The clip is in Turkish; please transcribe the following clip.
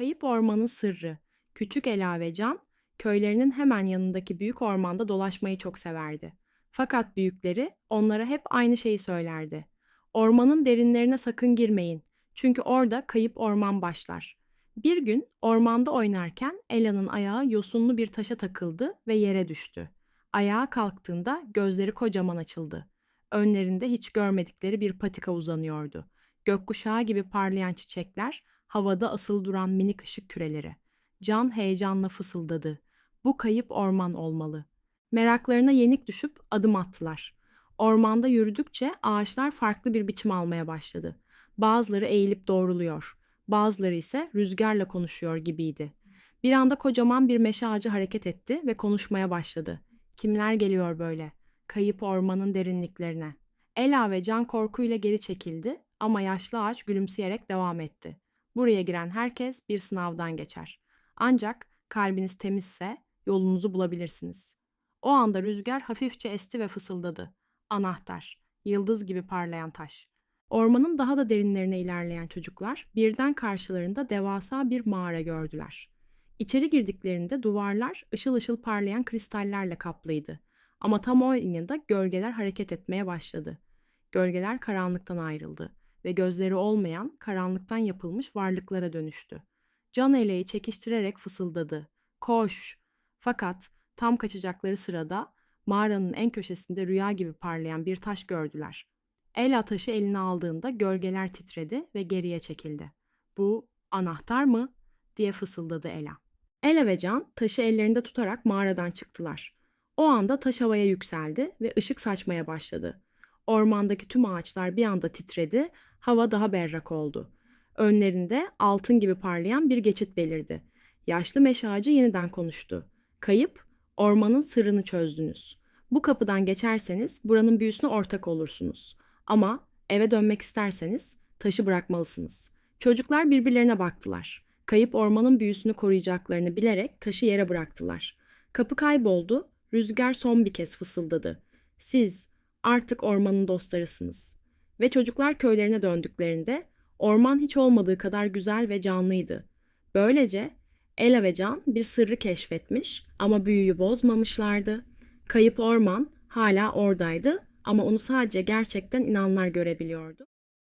Kayıp Ormanın Sırrı Küçük Ela ve Can, köylerinin hemen yanındaki büyük ormanda dolaşmayı çok severdi. Fakat büyükleri onlara hep aynı şeyi söylerdi. Ormanın derinlerine sakın girmeyin. Çünkü orada kayıp orman başlar. Bir gün ormanda oynarken Ela'nın ayağı yosunlu bir taşa takıldı ve yere düştü. Ayağa kalktığında gözleri kocaman açıldı. Önlerinde hiç görmedikleri bir patika uzanıyordu. Gökkuşağı gibi parlayan çiçekler, havada asılı duran minik ışık küreleri. Can heyecanla fısıldadı. Bu kayıp orman olmalı. Meraklarına yenik düşüp adım attılar. Ormanda yürüdükçe ağaçlar farklı bir biçim almaya başladı. Bazıları eğilip doğruluyor, bazıları ise rüzgarla konuşuyor gibiydi. Bir anda kocaman bir meşe ağacı hareket etti ve konuşmaya başladı. Kimler geliyor böyle? Kayıp ormanın derinliklerine. Ela ve Can korkuyla geri çekildi ama yaşlı ağaç gülümseyerek devam etti. Buraya giren herkes bir sınavdan geçer. Ancak kalbiniz temizse yolunuzu bulabilirsiniz. O anda rüzgar hafifçe esti ve fısıldadı. Anahtar, yıldız gibi parlayan taş. Ormanın daha da derinlerine ilerleyen çocuklar birden karşılarında devasa bir mağara gördüler. İçeri girdiklerinde duvarlar ışıl ışıl parlayan kristallerle kaplıydı. Ama tam o anda gölgeler hareket etmeye başladı. Gölgeler karanlıktan ayrıldı ve gözleri olmayan karanlıktan yapılmış varlıklara dönüştü. Can eleği çekiştirerek fısıldadı. Koş! Fakat tam kaçacakları sırada mağaranın en köşesinde rüya gibi parlayan bir taş gördüler. Ela taşı eline aldığında gölgeler titredi ve geriye çekildi. Bu anahtar mı? diye fısıldadı Ela. Ela ve Can taşı ellerinde tutarak mağaradan çıktılar. O anda taş havaya yükseldi ve ışık saçmaya başladı. Ormandaki tüm ağaçlar bir anda titredi, hava daha berrak oldu. Önlerinde altın gibi parlayan bir geçit belirdi. Yaşlı meşe ağacı yeniden konuştu. Kayıp, ormanın sırrını çözdünüz. Bu kapıdan geçerseniz buranın büyüsüne ortak olursunuz. Ama eve dönmek isterseniz taşı bırakmalısınız. Çocuklar birbirlerine baktılar. Kayıp ormanın büyüsünü koruyacaklarını bilerek taşı yere bıraktılar. Kapı kayboldu, rüzgar son bir kez fısıldadı. Siz artık ormanın dostlarısınız. Ve çocuklar köylerine döndüklerinde orman hiç olmadığı kadar güzel ve canlıydı. Böylece Ela ve Can bir sırrı keşfetmiş ama büyüyü bozmamışlardı. Kayıp orman hala oradaydı ama onu sadece gerçekten inanlar görebiliyordu.